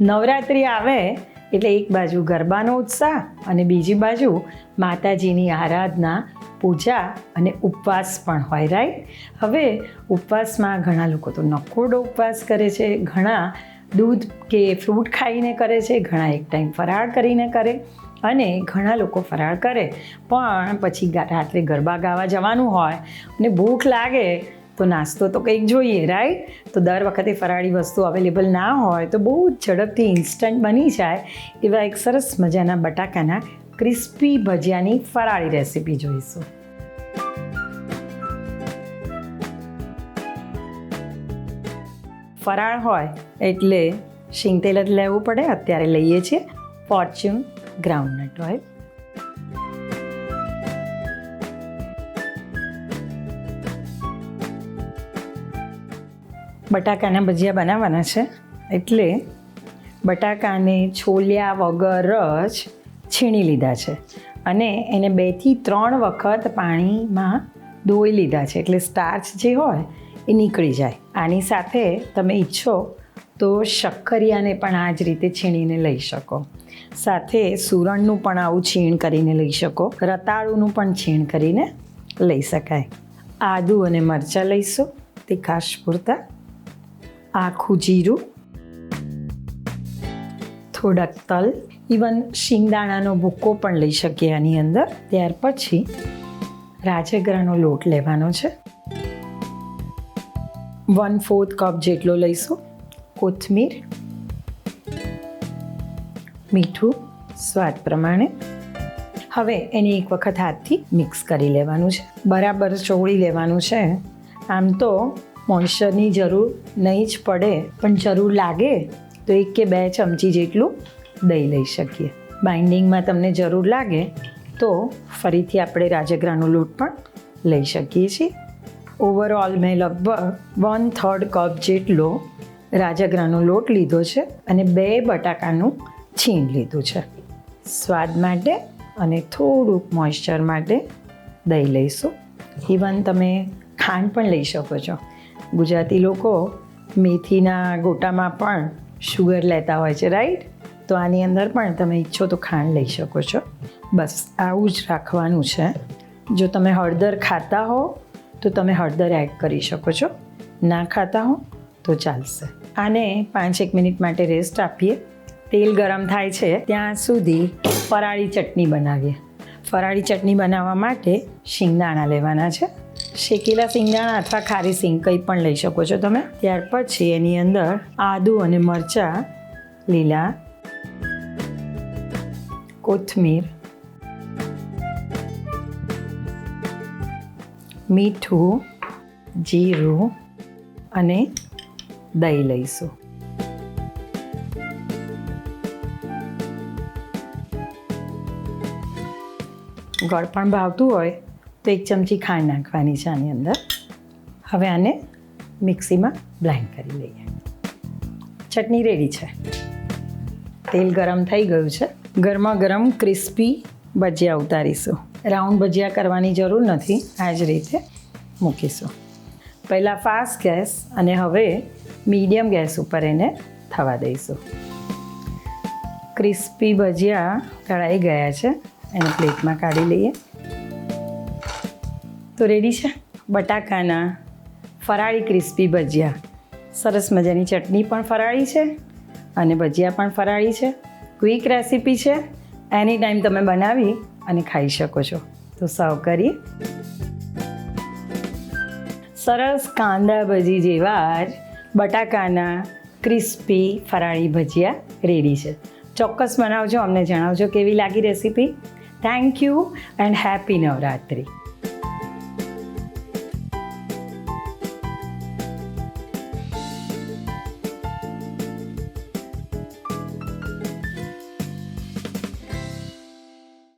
નવરાત્રિ આવે એટલે એક બાજુ ગરબાનો ઉત્સાહ અને બીજી બાજુ માતાજીની આરાધના, પૂજા અને ઉપવાસ પણ હોય રાઈટ હવે ઉપવાસમાં ઘણા લોકો તો નકોડો ઉપવાસ કરે છે, ઘણા દૂધ કે ફ્રૂટ ખાઈને કરે છે, ઘણા એક ટાઈમ ફરાળ કરીને કરે અને ઘણા લોકો ફરાળ કરે. પણ પછી રાત્રે ગરબા ગાવા જવાનું હોય અને ભૂખ લાગે તો નાસ્તો તો કંઈક જોઈએ રાઈટ તો દર વખતે ફરાળી વસ્તુ અવેલેબલ ના હોય તો બહુ ઝડપથી ઇન્સ્ટન્ટ બની જાય એવા એક સરસ મજાના બટાકાના ક્રિસ્પી ભજીયાની ફરાળી રેસીપી જોઈશું. ફરાળ હોય એટલે શીંગતેલ જ લેવું પડે, અત્યારે લઈએ છીએ ફોર્ચ્યુન ગ્રાઉન્ડનટ ઓઇલ બટાકાના ભજીયા બનાવવાના છે. એટલે બટાકાને છોલ્યા વગર જ છીણી લીધા છે. અને એને બેથી ત્રણ વખત પાણીમાં ધોઈ લીધા છે. એટલે સ્ટાર્ચ જે હોય એ નીકળી જાય. આની સાથે તમે ઈચ્છો તો શક્કરિયાને પણ આ જ રીતે છીણીને લઈ શકો. સાથે સુરણનું પણ આવું છીણ કરીને લઈ શકો. રતાળુનું પણ છીણ કરીને લઈ શકાય. આદું અને મરચાં લઈશું. તીખાશ પૂરતા. આખું જીરું, થોડાક તલ ઇવન શિંગદાણાનો ભૂક્કો પણ લઈ શકીએ આની અંદર. ત્યાર પછી રાજગરાનો લોટ લેવાનો છે. વન ફોર્થ કપ જેટલો લઈશું. કોથમીર, મીઠું, સ્વાદ પ્રમાણે. હવે એને એક વખત હાથથી મિક્સ કરી લેવાનું છે. બરાબર ચોળી લેવાનું છે. આમ તો મોઇશ્ચરની જરૂર નહીં જ પડે, પણ જરૂર લાગે, તો એક કે બે ચમચી જેટલું દહીં લઈ શકીએ. બાઇન્ડિંગમાં તમને જરૂર લાગે, તો ફરીથી આપણે રાજગરાનો લોટ પણ લઈ શકીએ છીએ. ઓવરઓલ મેં લગભગ વન થર્ડ કપ જેટલો રાજગરાનો લોટ લીધો છે અને બે બટાકાનું છીણ લીધું છે. સ્વાદ માટે અને થોડુંક મોઇશ્ચર માટે દહીં લઈશું. ઇવન તમે ખાંડ પણ લઈ શકો છો. ગુજરાતી લોકો મેથીના ગોટામાં પણ શુગર લેતા હોય છે રાઈટ તો આની અંદર પણ તમે ઈચ્છો તો ખાંડ લઈ શકો છો. બસ, આવું જ રાખવાનું છે. જો તમે હળદર ખાતા હો, તો તમે હળદર એડ કરી શકો છો. ના ખાતા હો, તો ચાલશે. આને પાંચ એક મિનિટ માટે રેસ્ટ આપીએ. તેલ ગરમ થાય છે, ત્યાં સુધી ફરાળી ચટણી બનાવીએ. ફરાળી ચટણી બનાવવા માટે શિંગદાણા લેવાના છે. શેકેલા શિંગદાણા અથવા ખારી સિંગ કંઈ પણ લઈ શકો છો તમે. ત્યાર પછી એની અંદર આદુ અને મરચાં, લીલા કોથમીર, મીઠું, જીરું અને દહીં લઈશું. ગળ પણ ભાવતું હોય તો એક ચમચી ખાંડ નાખવાની છે આની અંદર. હવે આને મિક્સીમાં બ્લેન્ડ કરી લઈએ. ચટણી રેડી છે. તેલ ગરમ થઈ ગયું છે. ગરમા ગરમ ક્રિસ્પી ભજીયા ઉતારીશું. રાઉન્ડ ભજીયા કરવાની જરૂર નથી. આ જ રીતે મૂકીશું. પહેલાં ફાસ્ટ ગેસ અને હવે મીડિયમ ગેસ ઉપર એને થવા દઈશું. ક્રિસ્પી ભજીયા તળાઈ ગયા છે. એને પ્લેટમાં કાઢી લઈએ. તો રેડી છે? બટાકાના ફરાળી ક્રિસ્પી ભજીયા. સરસ મજાની ચટણી પણ ફરાળી છે અને ભજીયા પણ ફરાળી છે. ક્વિક રેસીપી છે. એની ટાઈમ તમે બનાવી અને ખાઈ શકો છો. તો સર્વ કરીએ. સરસ કાંદા ભજી જેવા જ બટાકાના ક્રિસ્પી ફરાળી ભજીયા રેડી છે. ચોક્કસ બનાવજો, અમને જણાવજો કેવી લાગી recipe Thank you and happy Navratri.